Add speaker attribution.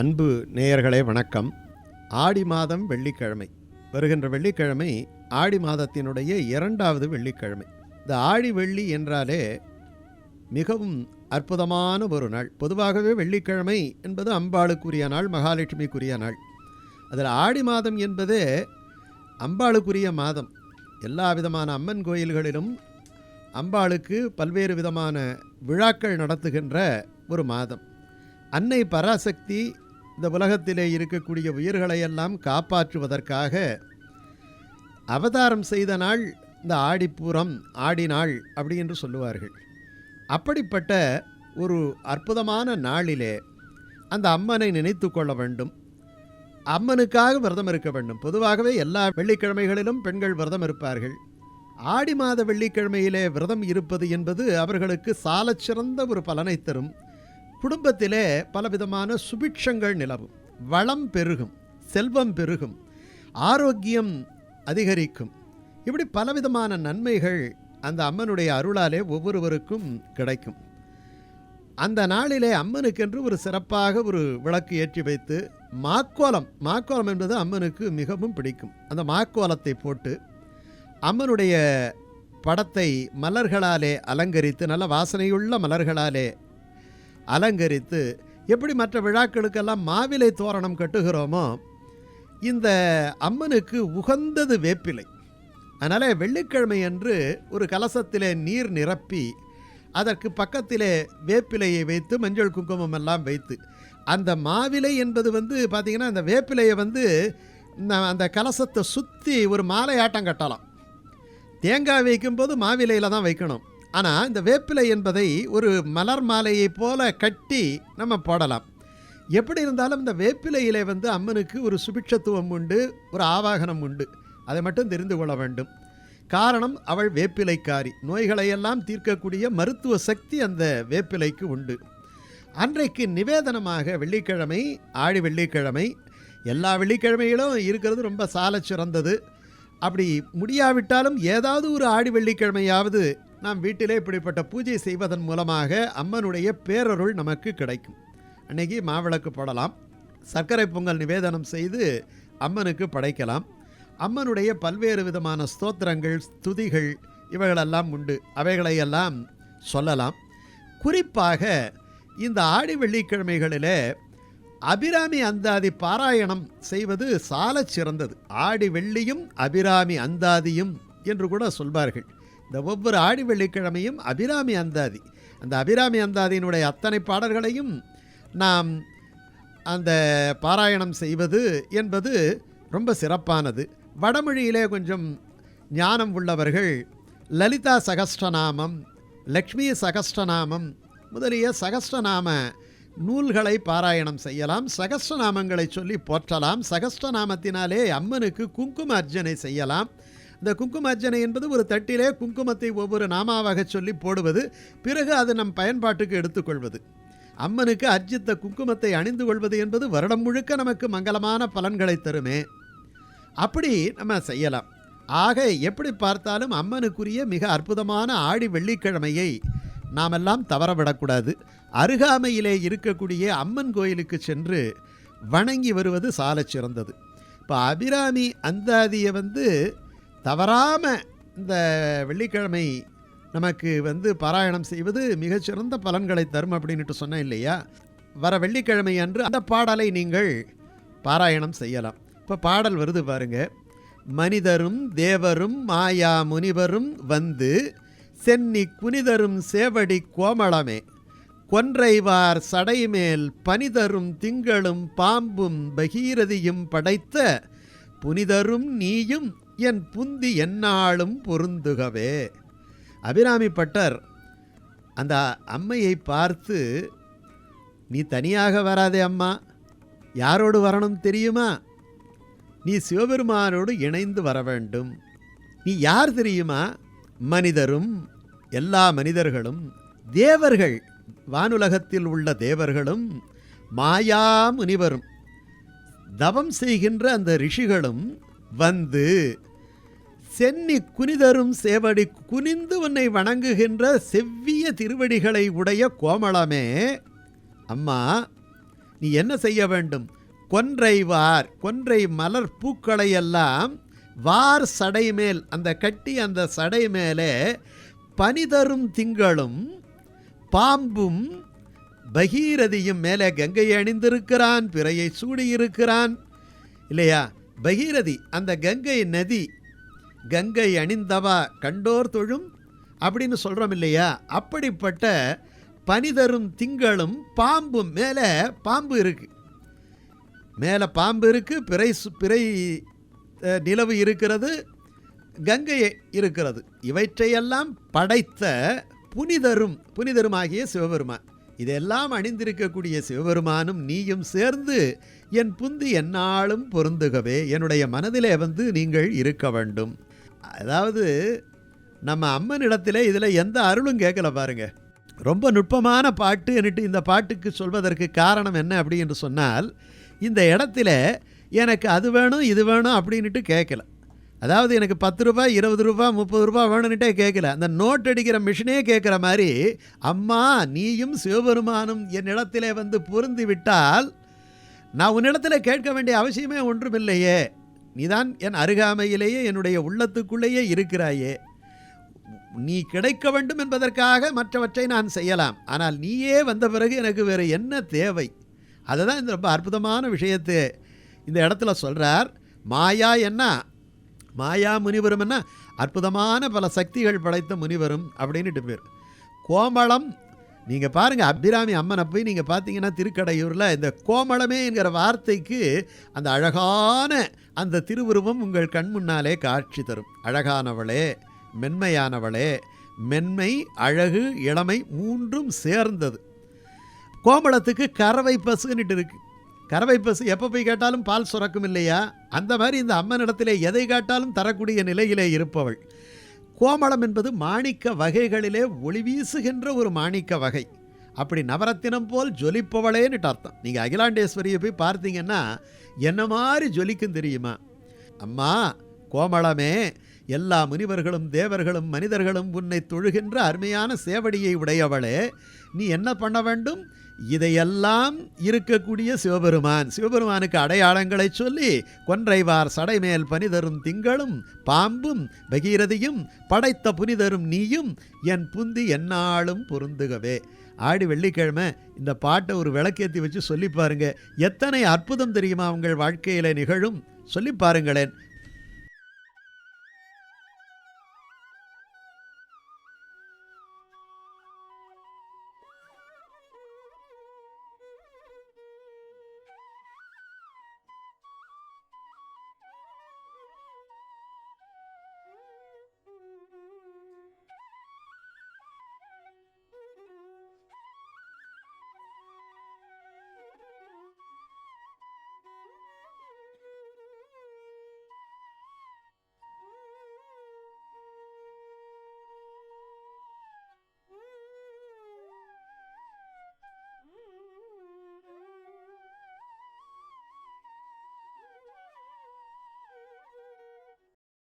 Speaker 1: அன்பு நேயர்களே வணக்கம் ஆடி மாதம் வெள்ளிக்கிழமை வருகின்ற வெள்ளிக்கிழமை ஆடி மாதத்தினுடைய இரண்டாவது வெள்ளிக்கிழமை இந்த ஆடி வெள்ளி என்றாலே மிகவும் அற்புதமான ஒரு நாள் பொதுவாகவே வெள்ளிக்கிழமை என்பது அம்பாளுக்குரிய நாள் மகாலட்சுமிக்குரிய நாள் அதில் ஆடி மாதம் என்பதே அம்பாளுக்குரிய மாதம் எல்லா விதமான அம்மன் கோயில்களிலும் அம்பாளுக்கு பல்வேறு விதமான விழாக்கள் நடத்துகின்ற ஒரு மாதம் அன்னை பராசக்தி இந்த உலகத்திலே இருக்கக்கூடிய உயிர்களையெல்லாம் காப்பாற்றுவதற்காக அவதாரம் செய்த நாள் இந்த ஆடிப்பூரம் ஆடி நாள் அப்படி என்று சொல்லுவார்கள் அப்படிப்பட்ட ஒரு அற்புதமான நாளிலே அந்த அம்மனை நினைத்து கொள்ள வேண்டும் அம்மனுக்காக விரதம் இருக்க வேண்டும் பொதுவாகவே எல்லா வெள்ளிக்கிழமைகளிலும் பெண்கள் விரதம் இருப்பார்கள் ஆடி மாத வெள்ளிக்கிழமையிலே விரதம் இருப்பது என்பது அவர்களுக்கு சாலச்சிறந்த ஒரு பலனை தரும் குடும்பத்திலே பலவிதமான சுபிக்ஷங்கள் நிலவும் வளம் பெருகும் செல்வம் பெருகும் ஆரோக்கியம் அதிகரிக்கும் இப்படி பலவிதமான நன்மைகள் அந்த அம்மனுடைய அருளாலே ஒவ்வொருவருக்கும் கிடைக்கும் அந்த நாளிலே அம்மனுக்கென்று ஒரு சிறப்பாக ஒரு விளக்கு ஏற்றி வைத்து மாக்கோலம் மாக்கோலம் என்பது அம்மனுக்கு மிகவும் பிடிக்கும் அந்த மாக்கோலத்தை போட்டு அம்மனுடைய படத்தை மலர்களாலே அலங்கரித்து நல்ல வாசனையுள்ள மலர்களாலே அலங்கரித்து எப்படி மற்ற விழாக்களுக்கெல்லாம் மாவிலை தோரணம் கட்டுகிறோமோ இந்த அம்மனுக்கு உகந்தது வேப்பிலை அதனால் வெள்ளிக்கிழமை அன்று ஒரு கலசத்திலே நீர் நிரப்பி அதற்கு பக்கத்திலே வேப்பிலையை வைத்து மஞ்சள் குங்குமம் எல்லாம் வைத்து அந்த மாவிலை என்பது வந்து பார்த்திங்கன்னா அந்த வேப்பிலையை வந்து அந்த கலசத்தை சுற்றி ஒரு மாலை ஆட்டம் கட்டலாம் தேங்காய் வைக்கும்போது மாவிலையில் தான் வைக்கணும் ஆனால் இந்த வேப்பிலை என்பதை ஒரு மலர் மாலையை போல கட்டி நம்ம போடலாம் எப்படி இருந்தாலும் இந்த வேப்பிலையிலே வந்து அம்மனுக்கு ஒரு சுபிட்சத்துவம் உண்டு ஒரு ஆவாகனம் உண்டு அதை மட்டும் தெரிந்து கொள்ள வேண்டும் காரணம் அவள் வேப்பிலைக்காரி நோய்களையெல்லாம் தீர்க்கக்கூடிய மருத்துவ சக்தி அந்த வேப்பிலைக்கு உண்டு அன்றைக்கு நிவேதனமாக வெள்ளிக்கிழமை ஆடி வெள்ளிக்கிழமை எல்லா வெள்ளிக்கிழமைகளும் இருக்கிறது ரொம்ப சால சிறந்தது அப்படி முடியாவிட்டாலும் ஏதாவது ஒரு ஆடி வெள்ளிக்கிழமையாவது நாம் வீட்டிலே இப்படிப்பட்ட பூஜை செய்வதன் மூலமாக அம்மனுடைய பேரருள் நமக்கு கிடைக்கும் அன்றைக்கி மாவிளக்கு போடலாம் சர்க்கரை பொங்கல் நிவேதனம் செய்து அம்மனுக்கு படைக்கலாம் அம்மனுடைய பல்வேறு விதமான ஸ்தோத்திரங்கள் ஸ்துதிகள் இவைகளெல்லாம் உண்டு அவைகளையெல்லாம் சொல்லலாம் குறிப்பாக இந்த ஆடி வெள்ளிக்கிழமைகளிலே அபிராமி அந்தாதி பாராயணம் செய்வது சால சிறந்தது ஆடி வெள்ளியும் அபிராமி அந்தாதியும் என்று கூட சொல்வார்கள் இந்த ஒவ்வொரு ஆடி வெள்ளிக்கிழமையும் அபிராமி அந்தாதி அந்த அபிராமி அந்தாதியினுடைய அத்தனை பாடல்களையும் நாம் அந்த பாராயணம் செய்வது என்பது ரொம்ப சிறப்பானது வடமொழியிலே கொஞ்சம் ஞானம் உள்ளவர்கள் லலிதா சகஸ்டநாமம் லக்ஷ்மி சகஸ்டநாமம் முதலிய சகஸ்டநாம நூல்களை பாராயணம் செய்யலாம் சகஸ்டநாமங்களை சொல்லி போற்றலாம் சகஸ்டநாமத்தினாலே அம்மனுக்கு குங்கும அர்ஜனை செய்யலாம் இந்த அர்ச்சனை என்பது ஒரு தட்டிலே குங்குமத்தை ஒவ்வொரு நாமாவாக சொல்லி போடுவது பிறகு அது நம் பயன்பாட்டுக்கு எடுத்துக்கொள்வது அம்மனுக்கு அர்ஜித்த குங்குமத்தை அணிந்து கொள்வது என்பது வருடம் முழுக்க நமக்கு மங்களமான பலன்களை தருமே அப்படி நம்ம செய்யலாம் ஆக எப்படி பார்த்தாலும் அம்மனுக்குரிய மிக அற்புதமான ஆடி வெள்ளிக்கிழமையை நாமெல்லாம் தவறவிடக்கூடாது அருகாமையிலே இருக்கக்கூடிய அம்மன் கோயிலுக்கு சென்று வணங்கி வருவது சால சிறந்தது இப்போ அபிராமி அந்தாதியை வந்து தவறாமல் இந்த வெள்ளிக்கிழமை நமக்கு வந்து பாராயணம் செய்வது மிகச்சிறந்த பலன்களை தரும் அப்படின்ட்டு சொன்னேன் இல்லையா வர வெள்ளிக்கிழமை அன்று அந்த பாடலை நீங்கள் பாராயணம் செய்யலாம் இப்போ பாடல் வருது பாருங்க மனிதரும் தேவரும் மாயா முனிவரும் வந்து சென்னி குனிதரும் சேவடி கோமளமே கொன்றைவார் சடைமேல் பனிதரும் திங்களும் பாம்பும் பகீரதியும் படைத்த புனிதரும் நீயும் என் புந்தி என்னாலும் பொருந்துகவே அபிராமி பட்டர் அந்த அம்மையை பார்த்து நீ தனியாக வராதே அம்மா யாரோடு வரணும் தெரியுமா நீ சிவபெருமானோடு இணைந்து வர வேண்டும் நீ யார் தெரியுமா மனிதரும் எல்லா மனிதர்களும் தேவர்கள் வானுலகத்தில் உள்ள தேவர்களும் மாயா முனிவரும் தவம் செய்கின்ற அந்த ரிஷிகளும் வந்து சென்னி குனிதரும் சேவடி குனிந்து உன்னை வணங்குகின்ற செவ்விய திருவடிகளை உடைய கோமளமே அம்மா நீ என்ன செய்ய வேண்டும் கொன்றை வார் கொன்றை மலர் பூக்களை எல்லாம் வார் சடை மேல் அந்த கட்டி அந்த சடை மேலே பனிதரும் திங்களும் பாம்பும் பகீரதியும் மேலே கங்கையை அணிந்திருக்கிறான் பிறையை சூடியிருக்கிறான் இல்லையா பகீரதி அந்த கங்கை நதி கங்கை அணிந்தவா கண்டோர் தொழும் அப்படின்னு சொல்கிறோம் இல்லையா அப்படிப்பட்ட பனிதரும் திங்களும் பாம்பும் மேலே பாம்பு இருக்குது மேலே பாம்பு இருக்குது பிறை பிறை நிலவு இருக்கிறது கங்கை இருக்கிறது இவற்றையெல்லாம் படைத்த புனிதரும் புனிதருமாகிய சிவபெருமான் இதெல்லாம் அணிந்திருக்கக்கூடிய சிவபெருமானும் நீயும் சேர்ந்து என் புந்தி என்னாலும் பொருந்துகவே என்னுடைய மனதிலே வந்து நீங்கள் இருக்க வேண்டும் அதாவது நம்ம அம்மனிடத்தில் இதில் எந்த அருளும் கேட்கல பாருங்க ரொம்ப நுட்பமான பாட்டு என்னட்டு இந்த பாட்டுக்கு சொல்வதற்கு காரணம் என்ன அப்படின்னு சொன்னால் இந்த இடத்துல எனக்கு அது வேணும் இது வேணும் அப்படின்ட்டு கேட்கல அதாவது எனக்கு பத்து ரூபாய் இருபது ரூபாய் முப்பது ரூபாய் வேணும்னுட்டே கேட்கல அந்த நோட் அடிக்கிற மிஷினே கேட்குற மாதிரி அம்மா நீயும் சிவபெருமானும் என் இடத்திலே வந்து பொருந்து விட்டால் நான் உன்னிடத்தில் கேட்க வேண்டிய அவசியமே ஒன்றுமில்லையே நீதான் என் அருகாமையிலேயே என்னுடைய உள்ளத்துக்குள்ளேயே இருக்கிறாயே நீ கிடைக்க வேண்டும் என்பதற்காக மற்றவற்றை நான் செய்யலாம் ஆனால் நீயே வந்த பிறகு எனக்கு வேறு என்ன தேவை அதுதான் இந்த ரொம்ப அற்புதமான விஷயத்தை இந்த இடத்துல சொல்கிறார் மாயா என்ன மாயா முனிவரும்னா அற்புதமான பல சக்திகள் படைத்த முனிவரும் அப்படின்னுட்டு பேர் கோமளம் நீங்கள் பாருங்கள் அபிராமி அம்மனை போய் நீங்கள் பார்த்தீங்கன்னா திருக்கடையூரில் இந்த கோமளமே என்கிற வார்த்தைக்கு அந்த அழகான அந்த திருவுருவம் உங்கள் கண் முன்னாலே காட்சி தரும் அழகானவளே மென்மையானவளே மென்மை அழகு இளமை மூன்றும் சேர்ந்தது கோமளத்துக்கு கறவை பசுன்னுட்டு இருக்குது கறவை பசு எப்போ போய் கேட்டாலும் பால் சுரக்கும் இல்லையா அந்த மாதிரி இந்த அம்மனிடத்திலே எதை கேட்டாலும் தரக்கூடிய நிலையிலே இருப்பவள் கோமளம் என்பது மாணிக்க வகைகளிலே ஒளி வீசுகின்ற ஒரு மாணிக்க வகை அப்படி நவரத்தினம் போல் ஜொலிப்பவளேன்னு அர்த்தம் நீங்கள் அகிலாண்டேஸ்வரியை போய் பார்த்தீங்கன்னா என்ன மாதிரி ஜொலிக்கும் தெரியுமா அம்மா கோமளமே எல்லா முனிவர்களும் தேவர்களும் மனிதர்களும் உன்னை தொழுகின்ற அருமையான சேவடியை உடையவளே நீ என்ன பண்ண வேண்டும் இதையெல்லாம் இருக்கக்கூடிய சிவபெருமான் சிவபெருமானுக்கு அடையாளங்களை சொல்லி கொன்றைவார் சடைமேல் பனிதரும் திங்களும் பாம்பும் பகீரதியும் படைத்த புனிதரும் நீயும் என் புந்தி என்னாலும் பொருந்துகவே ஆடி வெள்ளிக்கிழமை இந்த பாட்டை ஒரு விளக்கேற்றி வச்சு சொல்லி பாருங்க எத்தனை அற்புதம் தெரியுமா உங்கள் வாழ்க்கையில் நிகழும் சொல்லி பாருங்களேன்